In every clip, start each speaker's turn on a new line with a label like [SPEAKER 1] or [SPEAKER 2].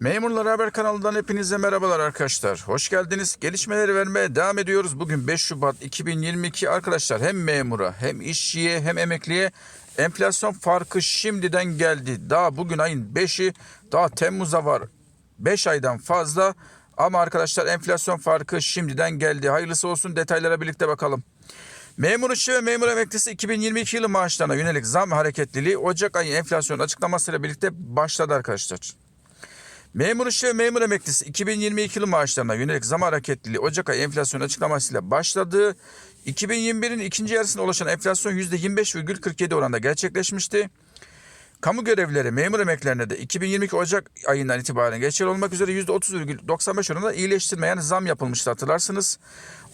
[SPEAKER 1] Memurlar Haber kanalından hepinize merhabalar arkadaşlar. Hoş geldiniz. Gelişmeleri vermeye devam ediyoruz. Bugün 5 Şubat 2022 arkadaşlar hem memura hem işçiye hem emekliye enflasyon farkı şimdiden geldi. Daha bugün ayın 5'i daha Temmuz'a var. 5 aydan fazla ama arkadaşlar enflasyon farkı şimdiden geldi. Hayırlısı olsun detaylara birlikte bakalım. Memur işçi ve memur emeklisi 2022 yılı maaşlarına yönelik zam hareketliliği Ocak ayı enflasyon açıklamasıyla birlikte başladı arkadaşlar. Memur işçi ve memur emeklisi 2022 yılı maaşlarına yönelik zam hareketliliği Ocak ayı enflasyon açıklamasıyla başladı. 2021'in ikinci yarısına ulaşan enflasyon %25,47 oranında gerçekleşmişti. Kamu görevlileri, memur emeklerine de 2022 Ocak ayından itibaren geçerli olmak üzere %30,95 oranında iyileştirme yani zam yapılmıştı hatırlarsınız.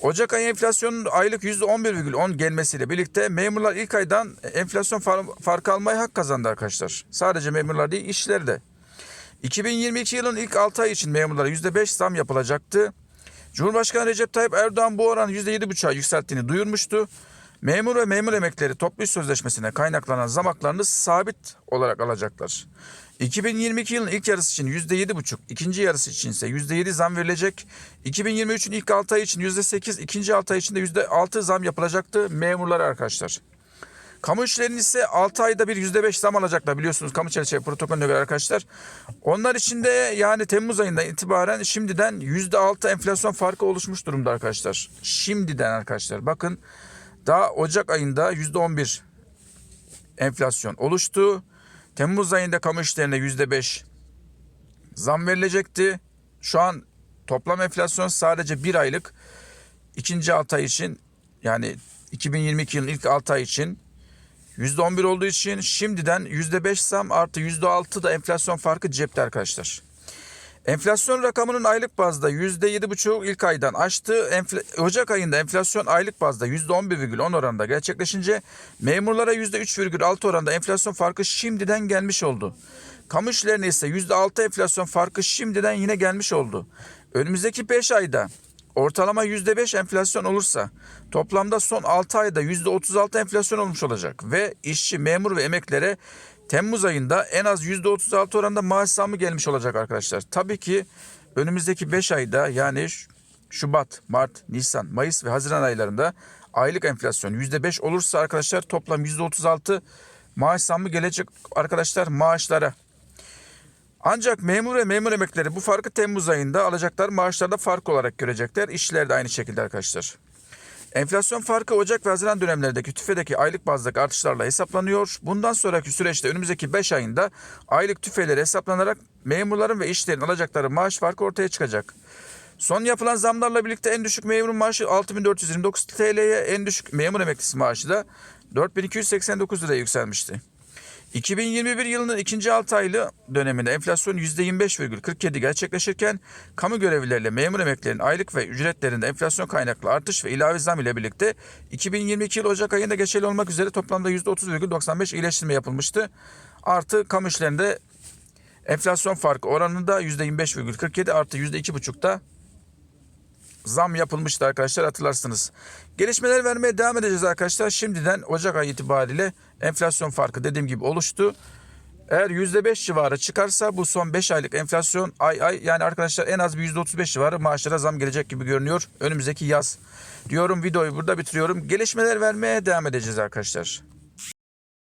[SPEAKER 1] Ocak ayı enflasyonun aylık %11,10 gelmesiyle birlikte memurlar ilk aydan enflasyon far- farkı almaya hak kazandı arkadaşlar. Sadece memurlar değil işçiler de. 2022 yılın ilk 6 ay için memurlara %5 zam yapılacaktı. Cumhurbaşkanı Recep Tayyip Erdoğan bu oranı %7,5'a yükselttiğini duyurmuştu. Memur ve memur emekleri toplu iş sözleşmesine kaynaklanan zam haklarını sabit olarak alacaklar. 2022 yılın ilk yarısı için %7,5, ikinci yarısı için ise %7 zam verilecek. 2023'ün ilk 6 ay için %8, ikinci 6 ay için de %6 zam yapılacaktı memurlara arkadaşlar. Kamu işlerinin ise 6 ayda bir %5 zam alacaklar biliyorsunuz kamu çerçeve protokolüne göre arkadaşlar. Onlar için de yani Temmuz ayından itibaren şimdiden %6 enflasyon farkı oluşmuş durumda arkadaşlar. Şimdiden arkadaşlar bakın daha Ocak ayında %11 enflasyon oluştu. Temmuz ayında kamu işlerine %5 zam verilecekti. Şu an toplam enflasyon sadece bir aylık ikinci 6 ay için yani 2022 yılın ilk 6 ay için %11 olduğu için şimdiden %5 zam artı %6 da enflasyon farkı cepte arkadaşlar. Enflasyon rakamının aylık bazda %7,5 ilk aydan aştı. Enfla- Ocak ayında enflasyon aylık bazda %11,10 oranında gerçekleşince memurlara %3,6 oranında enflasyon farkı şimdiden gelmiş oldu. Kamu işlerine ise %6 enflasyon farkı şimdiden yine gelmiş oldu. Önümüzdeki 5 ayda ortalama %5 enflasyon olursa toplamda son 6 ayda %36 enflasyon olmuş olacak ve işçi, memur ve emeklere Temmuz ayında en az %36 oranında maaş zammı gelmiş olacak arkadaşlar. Tabii ki önümüzdeki 5 ayda yani Şubat, Mart, Nisan, Mayıs ve Haziran aylarında aylık enflasyon %5 olursa arkadaşlar toplam %36 maaş zammı gelecek arkadaşlar maaşlara. Ancak memur ve memur emekleri bu farkı Temmuz ayında alacaklar maaşlarda fark olarak görecekler. İşçiler de aynı şekilde arkadaşlar. Enflasyon farkı Ocak ve Haziran dönemlerindeki tüfedeki aylık bazdaki artışlarla hesaplanıyor. Bundan sonraki süreçte önümüzdeki 5 ayında aylık tüfeleri hesaplanarak memurların ve işçilerin alacakları maaş farkı ortaya çıkacak. Son yapılan zamlarla birlikte en düşük memurun maaşı 6429 TL'ye, en düşük memur emeklisi maaşı da 4289 liraya yükselmişti. 2021 yılının ikinci 6 aylı döneminde enflasyon %25,47 gerçekleşirken kamu görevlileriyle memur emeklilerin aylık ve ücretlerinde enflasyon kaynaklı artış ve ilave zam ile birlikte 2022 yıl Ocak ayında geçerli olmak üzere toplamda %30,95 iyileştirme yapılmıştı. Artı kamu işlerinde enflasyon farkı oranında %25,47 artı %2,5'da zam yapılmıştı arkadaşlar hatırlarsınız. Gelişmeler vermeye devam edeceğiz arkadaşlar. Şimdiden Ocak ayı itibariyle enflasyon farkı dediğim gibi oluştu. Eğer %5 civarı çıkarsa bu son 5 aylık enflasyon ay ay yani arkadaşlar en az bir %35 civarı maaşlara zam gelecek gibi görünüyor önümüzdeki yaz. Diyorum videoyu burada bitiriyorum. Gelişmeler vermeye devam edeceğiz arkadaşlar.